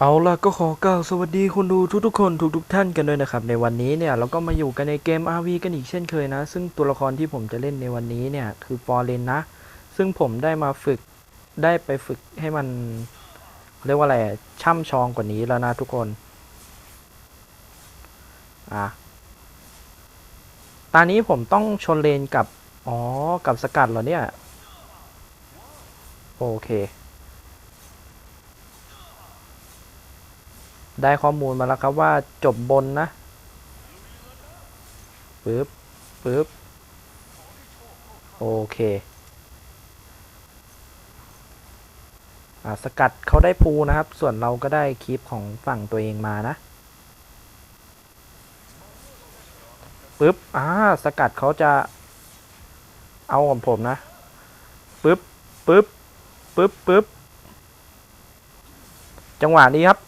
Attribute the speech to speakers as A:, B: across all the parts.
A: เอาล่ะก็ขอกล่าวสวัสดีคนดูทุกๆคนทุกๆท่านกันด้วยนะครับ ในวันนี้เนี่ยเราก็มาอยู่กันในเกม RV กันอีกเช่นเคยนะ ซึ่งตัวละครที่ผมจะเล่นในวันนี้เนี่ยคือฟอร์เรนนะ ซึ่งผมได้มาฝึกได้ไปฝึกให้มัน เรียกว่าอะไรช่ำชองกว่านี้แล้วนะทุกคน อะตอนนี้ผมต้องชนเลนกับ อ๋อ กับสกัดเหรอเนี่ย โอเค ได้ข้อมูลมาแล้วครับว่าจบบนนะปึ๊บปึ๊บโอเคอ่าสกัดเขาได้ภูนะครับ ส่วนเราก็ได้คลิปของฝั่งตัวเองมานะปึ๊บอ่าสกัดเขาจะเอาของผมนะปึ๊บปึ๊บปึ๊บปึ๊บจังหวะนี้ครับ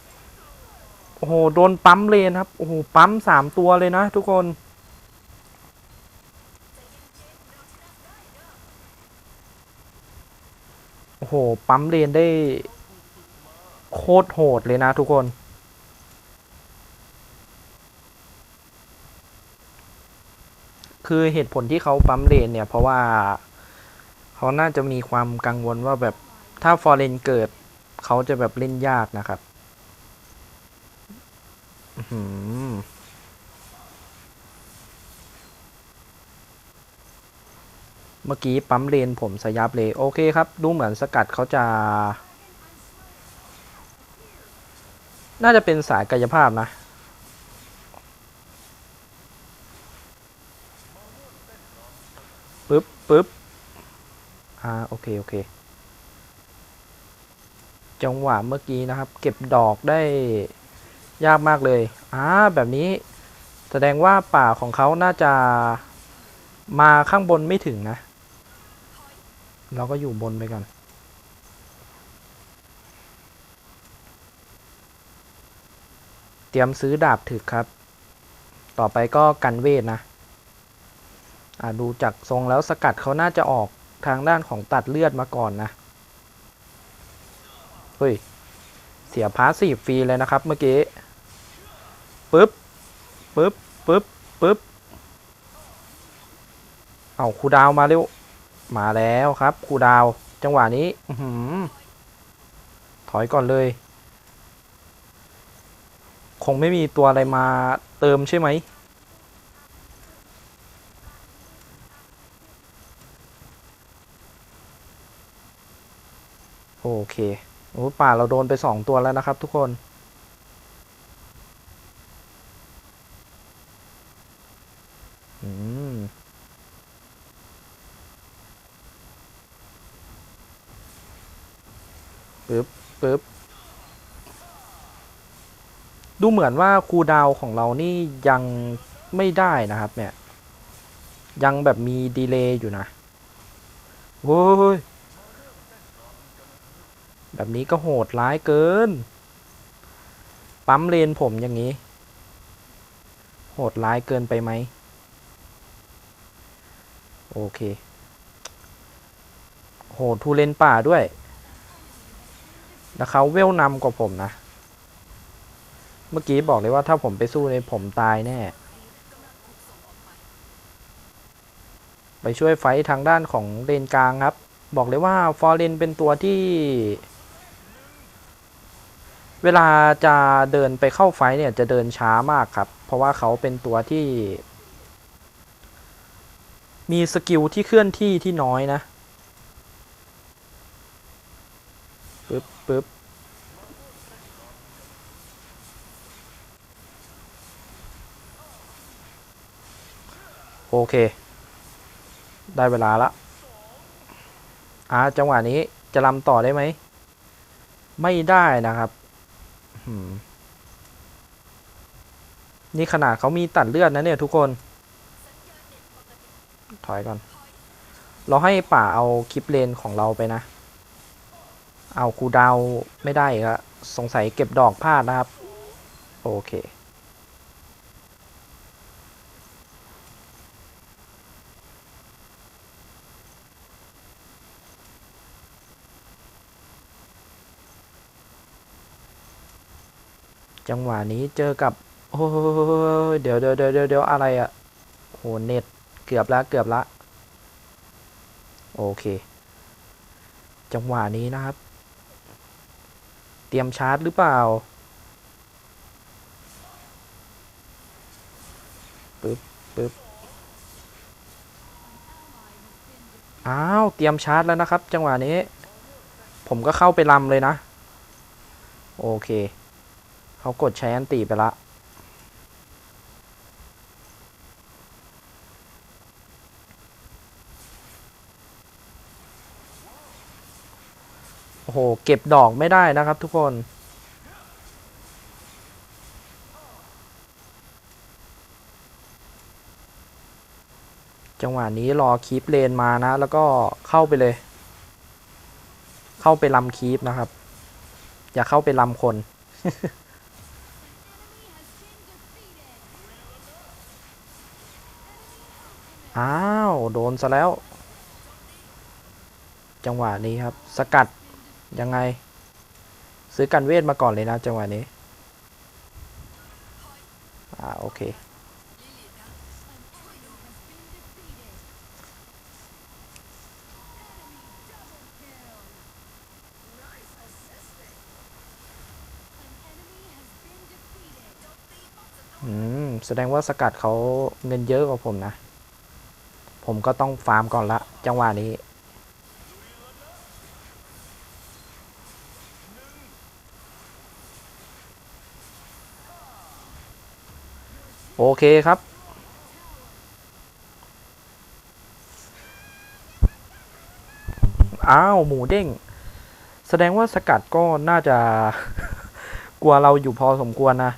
A: โอ้โห โดนปั๊มเลนครับ โอ้โห ปั๊มสามตัวเลยนะทุกคน โอ้โห ปั๊มเลนได้ โคตรโหดเลยนะทุกคน คือเหตุผลที่เขาปั๊มเลนเนี่ย เพราะว่า เขาน่าจะมีความกังวลว่าแบบถ้าฟอร์เรนเกิด เขาจะแบบเล่นยากนะครับ เมื่อกี้ปั๊มเลนผมสยับเลย โอเคครับ ดูเหมือนสกัดเขาจะ น่าจะเป็นสายกายภาพนะปึ๊บปึ๊บอ่า โอเค โอเค จังหวะเมื่อกี้นะครับ เก็บดอกได้ ยากมากเลยอ่าแบบนี้แสดงว่าป่าของเขาน่าจะมาข้างบนไม่ถึงนะ เราก็อยู่บนไปก่อน เตรียมซื้อดาบถึกครับ ต่อไปก็กันเวทนะอ่าดูจากทรงแล้วสกัดเขาน่าจะออกทางด้านของตัดเลือดมาก่อนนะ เฮ้ย เสียพาสีฟรีเลยนะครับเมื่อกี้ ปึ๊บปึ๊บปึ๊บปึ๊บเอาครูดาวมาเร็ว มาแล้วครับครูดาว จังหวะนี้อืถอยก่อนเลย คงไม่มีตัวอะไรมาเติมใช่ไหมโอเคโอ้ป่าเราโดนไปสองตัวแล้วนะครับทุกคน ปึ๊บปึ๊บดูเหมือนว่าคูดาวของเรานี่ยังไม่ได้นะครับเนี่ย ยังแบบมีดีเลย์อยู่นะโว้ยแบบนี้ก็โหดร้ายเกิน ปั๊มเลนผมอย่างนี้ โหดร้ายเกินไปไหม โอเค โหดทูเลนป่าด้วย แล้วเขาเวลนำกว่าผมนะ เมื่อกี้บอกเลยว่าถ้าผมไปสู้ในผมตายแน่ ไปช่วยไฟทางด้านของเลนกลางครับ บอกเลยว่าฟอร์เรนเป็นตัวที่ เวลาจะเดินไปเข้าไฟเนี่ยจะเดินช้ามากครับ เพราะว่าเขาเป็นตัวที่ มีสกิลที่เคลื่อนที่ที่น้อยนะ ปึ๊บโอเค ได้เวลาละอ่าจังหวะนี้จะลำต่อได้ไหม ไม่ได้นะครับนี่ขนาดเขามีตัดเลือดนะเนี่ยทุกคน ถอยก่อน เราให้ป่าเอาคลิปเลนของเราไปนะ เอาคูดาวไม่ได้อีกละสงสัยเก็บดอกพลาดนะครับ โอเค จังหวะนี้เจอกับโอ้ยเดี๋ยวเดี๋ยวเดี๋ยวเดี๋ยวอะไรอะโหเน็ตเกือบละเกือบละ โอเค จังหวะนี้นะครับ เตรียมชาร์จหรือเปล่าปึ๊บปึ๊บอ้าว เตรียมชาร์จแล้วนะครับ จังหวะนี้ ผมก็เข้าไปลำเลยนะ โอเค เขากดใช้อันตีไปละ โอ้โห เก็บดอกไม่ได้นะครับทุกคนจังหวะนี้รอคีปเลนมานะ แล้วก็เข้าไปเลย เข้าไปลำคีปนะครับ อย่าเข้าไปลำคน อ้าว โดนซะแล้ว จังหวะนี้ครับ สกัด ยังไง ซื้อกันเวทมาก่อนเลยนะจังหวะนี้ อ่า โอเค อืม แสดงว่าสกัดเขาเงินเยอะกว่าผมนะ ผมก็ต้องฟาร์มก่อนละ จังหวะนี้ เคครับ อ้าว หมูเด้ง แสดงว่าสกัดก็น่าจะ กลัวเราอยู่พอสมควรนะ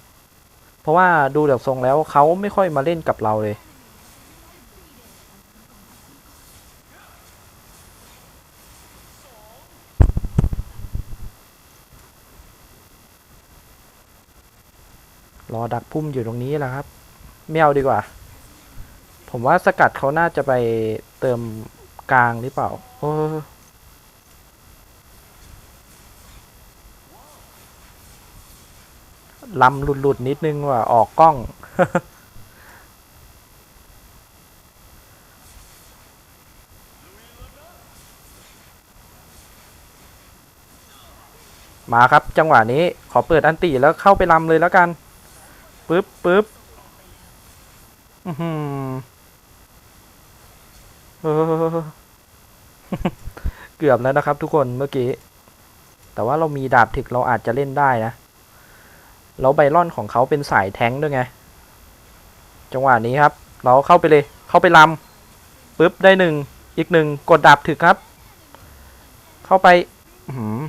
A: เพราะว่าดูจากทรงแล้วเขาไม่ค่อยมาเล่นกับเราเลยรอดักพุ่มอยู่ตรงนี้แหละครับ ไม่เอาดีกว่า ผมว่าสกัดเขาน่าจะไปเติมกลางหรือเปล่า โอ้ลำหลุดๆนิดนึงว่ะ ออกกล้อง มาครับจังหวะนี้ขอเปิดอันติแล้วเข้าไปลำเลยแล้วกันปึ๊บปึ๊บ อื้อหือเออ เกือบแล้วนะครับทุกคนเมื่อกี้ แต่ว่าเรามีดาบถึกเราอาจจะเล่นได้นะ แล้วไบรอนของเขาเป็นสายแท้งค์ด้วยไง จังหวะนี้ครับ เราเข้าไปเลย เข้าไปลำปึ๊บได้หนึ่ง อีกหนึ่งกดดาบถึกครับ เข้าไป อื้อ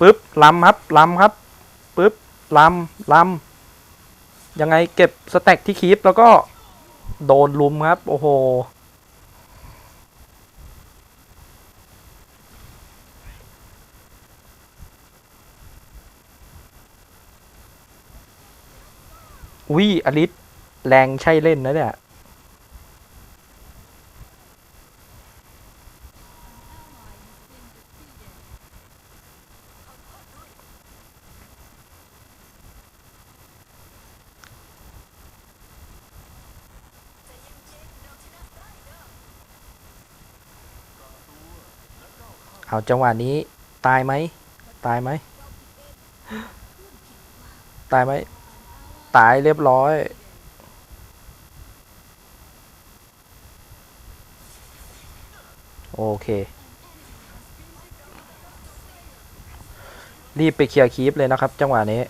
A: ปึ๊บลำครับลำครับปึ๊บลำลำยังไงเก็บสแต็กที่คีปแล้วก็โดนลุมครับ โอ้โหอุ้ยอลิสแรงใช่เล่นนะเนี่ย เอาจังหวะนี้ตายไหมตายไหมตายไหมตายเรียบร้อยโอเค รีบไปเคลียร์คีปเลยนะครับ จังหวะนี้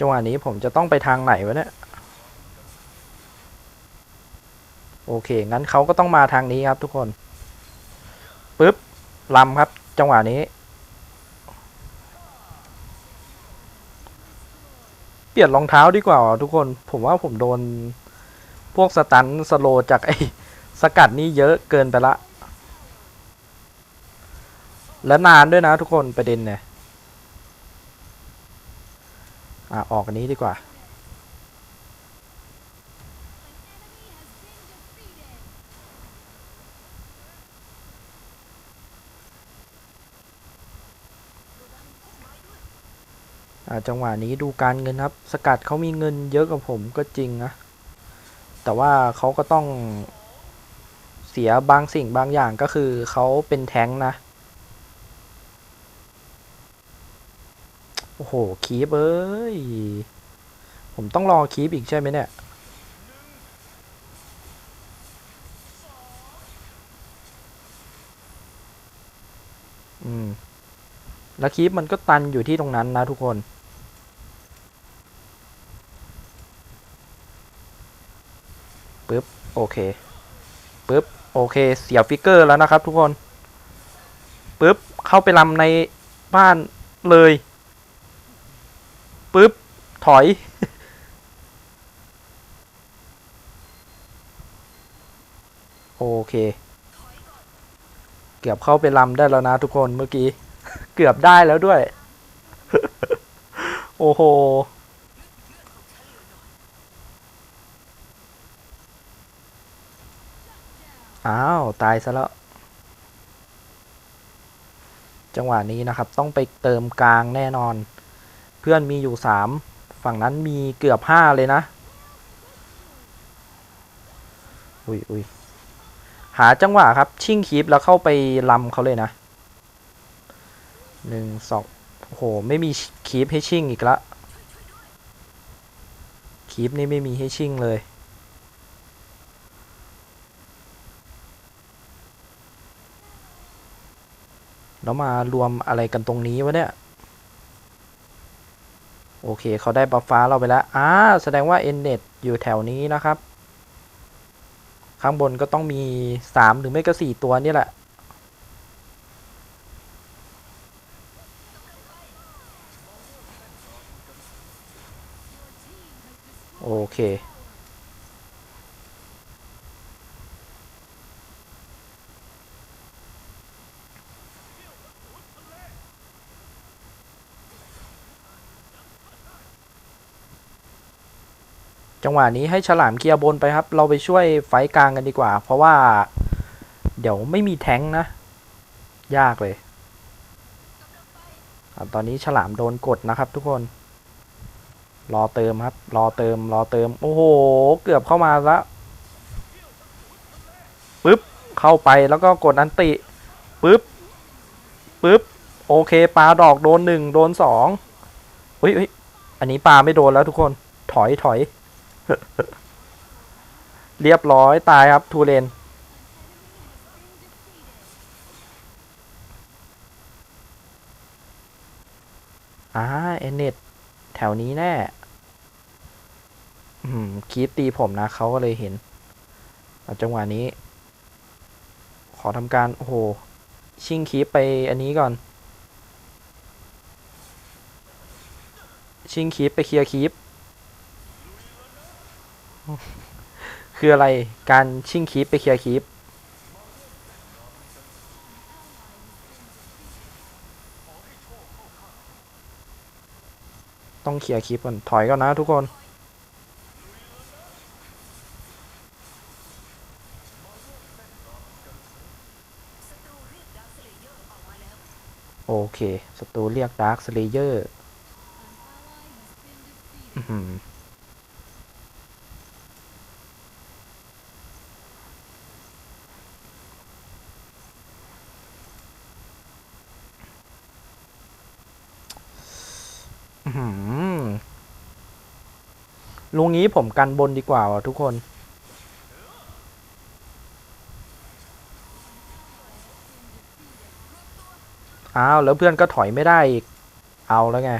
A: จังหวะนี้ผมจะต้องไปทางไหนวะเนี่ย โอเค งั้นเขาก็ต้องมาทางนี้ครับทุกคนปึ๊บลำครับ จังหวะนี้ เปลี่ยนรองเท้าดีกว่าทุกคน ผมว่าผมโดน พวกสตันสโลจากไอ้สกัดนี่เยอะเกินไปละ และนานด้วยนะทุกคนประเด็นเนี่ย อะออกอันนี้ดีกว่าอ่า จังหวะนี้ดูการเงินครับ สกัดเขามีเงินเยอะกว่าผมก็จริงนะ แต่ว่าเขาก็ต้องเสียบางสิ่งบางอย่างก็คือเขาเป็นแท้งนะ โอ้โห คีบเอ้ย ผมต้องรอคีบอีกใช่ไหมเนี่ย อืม แล้วคีบมันก็ตันอยู่ที่ตรงนั้นนะทุกคน ปึ๊บ โอเค ปึ๊บ โอเค เสียฟิกเกอร์แล้วนะครับทุกคน ปึ๊บ เข้าไปลำในบ้านเลย ปึ๊บ ถอย โอเค เกือบเข้าไปลำได้แล้วนะทุกคนเมื่อกี้ เกือบได้แล้วด้วย โอ้โหอ้าว ตายซะแล้ว จังหวะนี้นะครับ ต้องไปเติมกลางแน่นอน เพื่อนมีอยู่สามฝั่งนั้นมีเกือบห้าเลยนะ อุ้ยอุ้ยหาจังหวะครับ ชิ่งคีปแล้วเข้าไปลำเขาเลยนะหนึ่งสองโอ้โห ไม่มีคีปให้ชิ่งอีกละคีปนี่ไม่มีให้ชิ่งเลยแล้วมารวมอะไรกันตรงนี้วะเนี่ย โอเคเขาได้บัฟฟ้าเราไปแล้วอ่าแสดงว่า n ็ t อยู่แถวนี้นะครับ ข้างบนก็ต้องมีสามหรือไม่ก็สี่ตัวนี่แหละ โอเค จังหวะนี้ให้ฉลามเคลียร์บนไปครับ เราไปช่วยไฟกลางกันดีกว่า เพราะว่า เดี๋ยวไม่มีแท้งนะ ยากเลย ตอนนี้ฉลามโดนกดนะครับทุกคน รอเติมครับ รอเติม รอเติม โอ้โห เกือบเข้ามาแล้วปึ๊บ เข้าไปแล้วก็กดอันติปึ๊บปึ๊บ โอเคปลาดอกโดนหนึ่งโดนสองเฮ้ยเฮ้ยอันนี้ปลาไม่โดนแล้วทุกคน ถอยถอย เรียบร้อยตายครับทูเลนอ่าเอเน็ตแถวนี้แน่อืมคีปตีผมนะเขาก็เลยเห็น จังหวะนี้ ขอทำการ โอ้โห ชิงคีปไปอันนี้ก่อน ชิงคีปไปเคลียร์คีป คืออะไรการชิงคีปไปเคลียร์คีปต้องเคลียร์คลิปก่อนถอยก่อนนะทุกคนโอเคศัตรูเรียกดาร์คสเลเยอร์ ลุงนี้ผมกันบนดีกว่าทุกคน อ้าว แล้วเพื่อนก็ถอยไม่ได้อีก เอาแล้วไง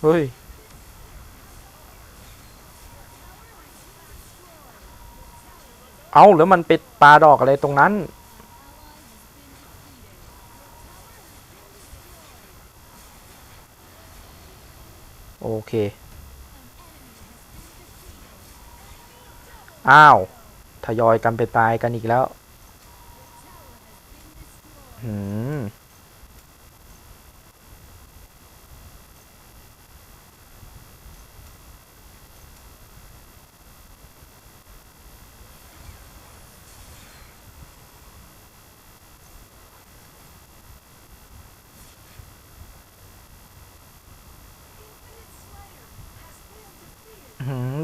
A: เฮ้ยเอาแล้วมันไปปลาดอกอะไรตรงนั้น เค อ้าว ทยอยกันเป็นตายกันอีกแล้ว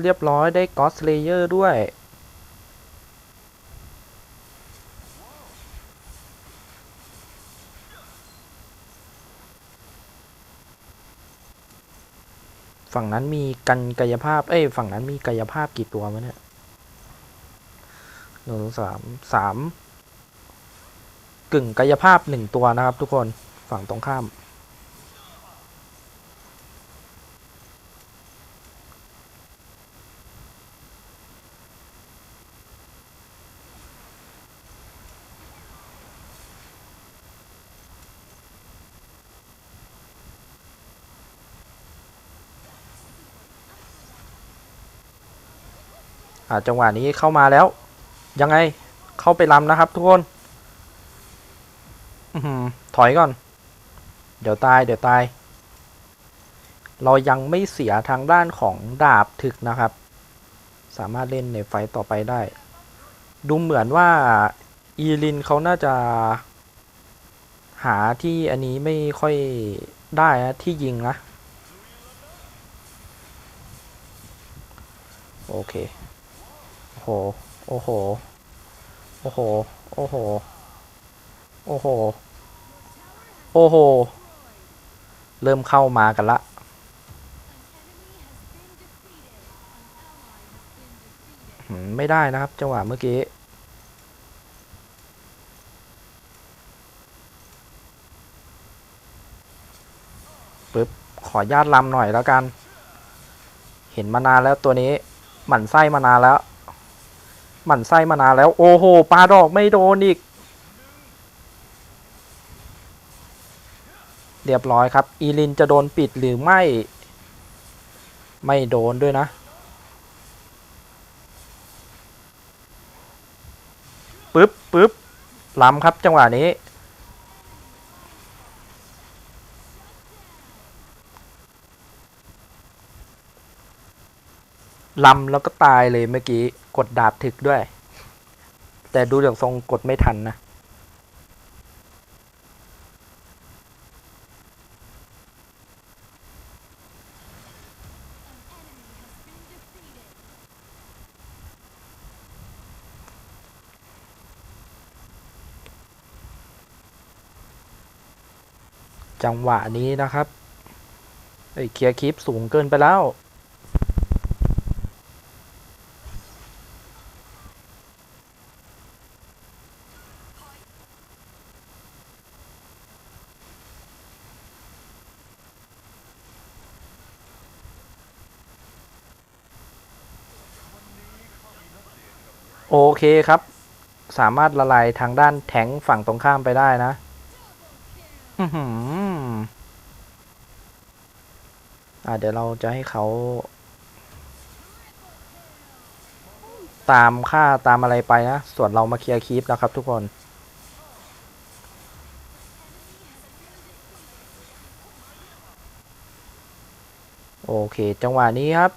A: เรียบร้อยได้กอสเลเยอร์ด้วย ฝั่งนั้นมีกันกายภาพ เอ้ย ฝั่งนั้นมีกายภาพกี่ตัววะเนี่ยหนึ่งสามสามกึ่งกายภาพหนึ่งตัวนะครับทุกคนฝั่งตรงข้าม จังหวะนี้เข้ามาแล้ว ยังไงเข้าไปลำนะครับ ทุกคนอถอยก่อน เดี๋ยวตาย เดี๋ยวตาย เรายังไม่เสียทางด้านของดาบถึกนะครับ สามารถเล่นในไฟต์ต่อไปได้ ดูเหมือนว่าอีลินเขาน่าจะหาที่อันนี้ไม่ค่อยได้นะที่ยิงนะ โอเค โอ้โห โอ้โห โอ้โห โอ้โห โอ้โห โอ้โห เริ่มเข้ามากันละ ไม่ได้นะครับ จังหวะเมื่อกี้ปึ๊บ ขอญาตลำหน่อยแล้วกัน เห็นมานานแล้วตัวนี้ หมั่นไส้มานานแล้ว หมั่นไส้มานานแล้ว โอ้โหปลาดอกไม่โดนอีก เรียบร้อยครับ อีลินจะโดนปิดหรือไม่ ไม่โดนด้วยนะปึ๊บปึ๊บล้ำครับจังหวะนี้ ลำแล้วก็ตายเลยเมื่อกี้ กดดาบถึกด้วย แต่ดูจากทรงกดไม่ทันนะ จังหวะนี้นะครับ เอ้ยเคลียร์คลิปสูงเกินไปแล้ว โอเคครับ สามารถละลายทางด้านแทงฝั่งตรงข้ามไปได้นะอืมอ่าเดี๋ยวเราจะให้เขา ตามค่าตามอะไรไปนะ ส่วนเรามาเคลียร์คีปนะครับทุกคนโอเค จังหวะนี้ครับ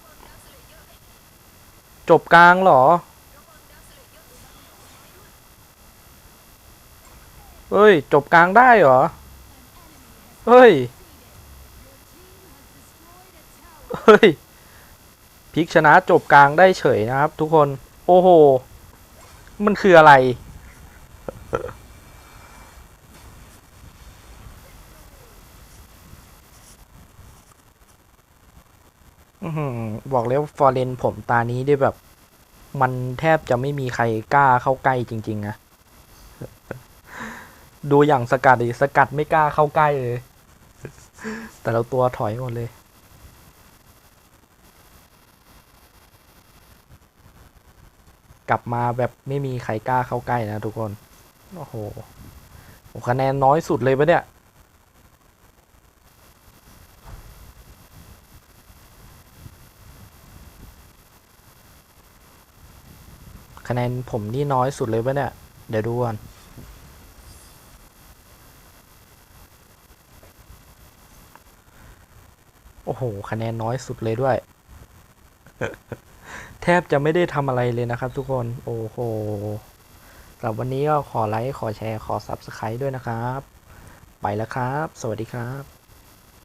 A: จบกลางหรอ เฮ้ย จบกลางได้เหรอ เฮ้ย เฮ้ยพิกชนะจบกลางได้เฉยนะครับ ทุกคน โอ้โห มันคืออะไรอือหือบอกเลยว่าฟอร์เรนผมตานี้ได้แบบ มันแทบจะไม่มีใครกล้าเข้าใกล้จริง ๆ นะ ดูอย่างสกัดดิสกัดไม่กล้าเข้าใกล้เลย แต่เราตัวถอยหมดเลย กลับมาแบบไม่มีใครกล้าเข้าใกล้นะทุกคน โอ้โหคะแนนน้อยสุดเลยปะเนี่ยคะแนนผมนี่น้อยสุดเลยปะเนี่ย เดี๋ยวดูก่อน โอ้โห คะแนนน้อยสุดเลยด้วย แทบจะไม่ได้ทำอะไรเลยนะครับทุกคน โอ้โหสำหรับวันนี้ก็ขอไลค์ ขอแชร์ ขอ Subscribe ด้วยนะครับ ไปแล้วครับ สวัสดีครับ